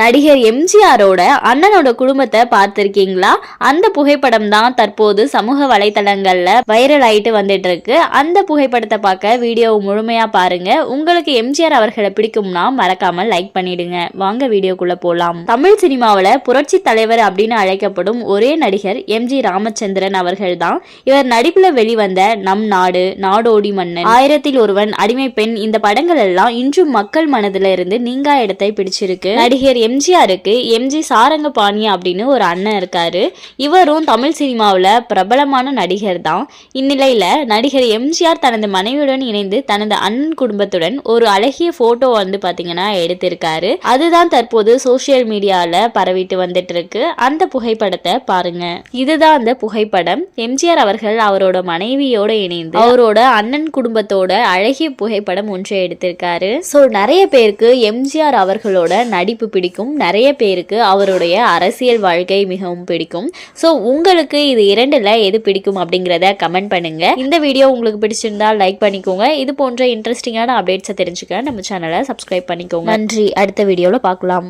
நடிகர் எம்ஜிஆரோட அண்ணனோட குடும்பத்தை பார்த்திருக்கீங்களா? அந்த புகைப்படம் தான் தற்போது சமூக வலைதளங்கள்ல வைரல் ஆயிட்டு வந்துட்டு இருக்கு அந்த புகைப்படத்தை பார்க்க வீடியோவை முழுமையா பாருங்க. உங்களுக்கு எம்ஜிஆர் அவர்களை பிடிக்கும்னா மறக்காம லைக் பண்ணிடுங்க. வாங்க வீடியோக்குள்ள போலாம். தமிழ் சினிமாவில் புரட்சி தலைவர் அப்படின்னு அழைக்கப்படும் ஒரே நடிகர் எம்ஜி ராமச்சந்திரன் அவர்கள் தான் இவர் நடிப்புல வெளிவந்த நம் நாடு நாடோடி மன்னன். ஆயிரத்தில் ஒருவன் அடிமை பெண். இந்த படங்கள் எல்லாம் இன்றும் மக்கள் மனதில் இருந்து நீங்கா இடத்தை பிடிச்சிருக்கு. நடிகர் எம்ஜிஆருக்கு எம்ஜி சாரங்கபாணி அப்படின்னு ஒரு அண்ணன் இருக்காரு. இவரும் தமிழ் சினிமாவில் பிரபலமான நடிகர் தான். இந்நிலையில் நடிகர் எம்ஜிஆர் தனது மனைவியுடன் இணைந்து தனது அண்ணன் குடும்பத்துடன் ஒரு அழகிய போட்டோ வந்து பார்த்தீங்கன்னா எடுத்திருக்காரு. அதுதான் தற்போது சோஷியல் மீடியாவில் பரவிட்டு வந்துட்டு இருக்கு அந்த புகைப்படத்தை பாருங்க. இதுதான் அந்த புகைப்படம். எம்ஜிஆர் அவர்கள் அவரோட மனைவியோட இணைந்து அவரோட அண்ணன் குடும்பத்தோட அழகிய புகைப்படம் ஒன்றை எடுத்திருக்காரு. ஸோ நிறைய பேருக்கு எம்ஜிஆர் அவர்களோட நடிப்பு பிடி பிடிக்கும். நிறைய பேருக்கு அவருடைய அரசியல் வாழ்க்கை மிகவும் பிடிக்கும். ஸோ உங்களுக்கு இது இரண்டுல எது பிடிக்கும் அப்படிங்கிறத கமெண்ட் பண்ணுங்க. இந்த வீடியோ உங்களுக்கு பிடிச்சிருந்தா லைக் பண்ணிக்கோங்க. இது போன்ற இன்ட்ரெஸ்டிங்கான அப்டேட்ஸை தெரிஞ்சுக்க நம்ம சேனலை சப்ஸ்கிரைப் பண்ணிக்கோங்க. நன்றி. அடுத்த வீடியோவில் பார்க்கலாம்.